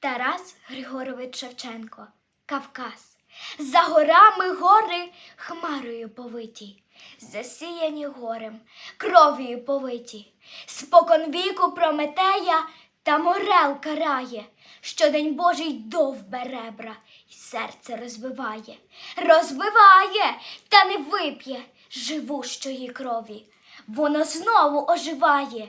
Тарас Григорович Шевченко, Кавказ. За горами гори хмарою повиті, засіяні горем, кров'ю повиті. Спокон віку Прометея та морел карає, щодень Божий довбе ребра й серце розбиває, розбиває, та не вип'є живущої крові. Воно знову оживає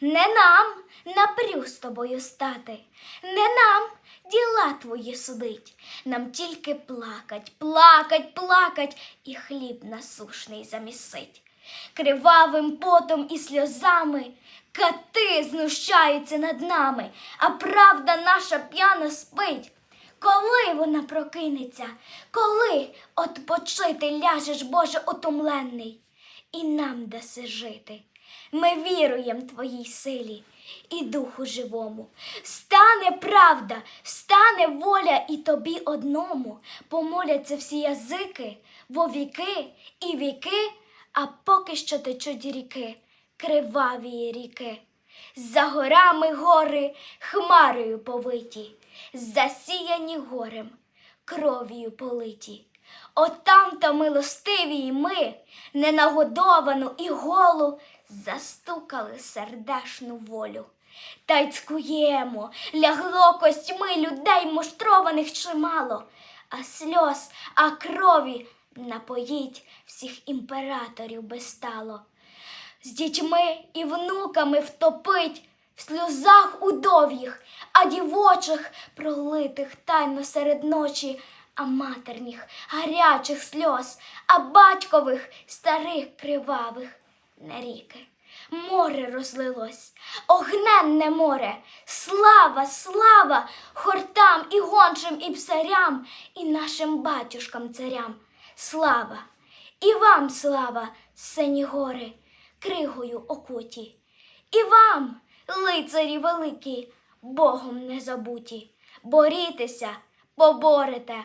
Не нам напрю з тобою стати, не нам діла твої судить, нам тільки плакать, плакать, плакать і хліб насушний замісить. Кривавим потом і сльозами кати знущаються над нами, а правда наша п'яна спить. Коли вона прокинеться, коли отпочити ляжеш, Боже, отомлений, і нам даси жити. Ми віруєм Твоїй силі і Духу живому. Стане правда, стане воля і тобі одному. Помоляться всі язики, во віки і віки, а поки що течуть ріки, криваві ріки. За горами гори хмарою повиті, засіяні горем, кров'ю политі. Отам та милостиві ми, ненагодовану і голу, застукали сердешну волю. Та й цкуємо, лягло костьми людей муштрованих чимало, а сльоз, а крові напоїть всіх імператорів безстало. З дітьми і внуками втопить в сльозах удов'їх, а дівочих пролитих тайно серед ночі, а матерніх гарячих сльоз, а батькових старих кривавих на ріки. Море розлилось, огненне море, слава, слава хортам і гончим, і псарям, і нашим батюшкам царям. Слава, і вам слава, сині гори, кригою окуті, і вам, лицарі великі, Богом не забуті. Борітеся, поборете,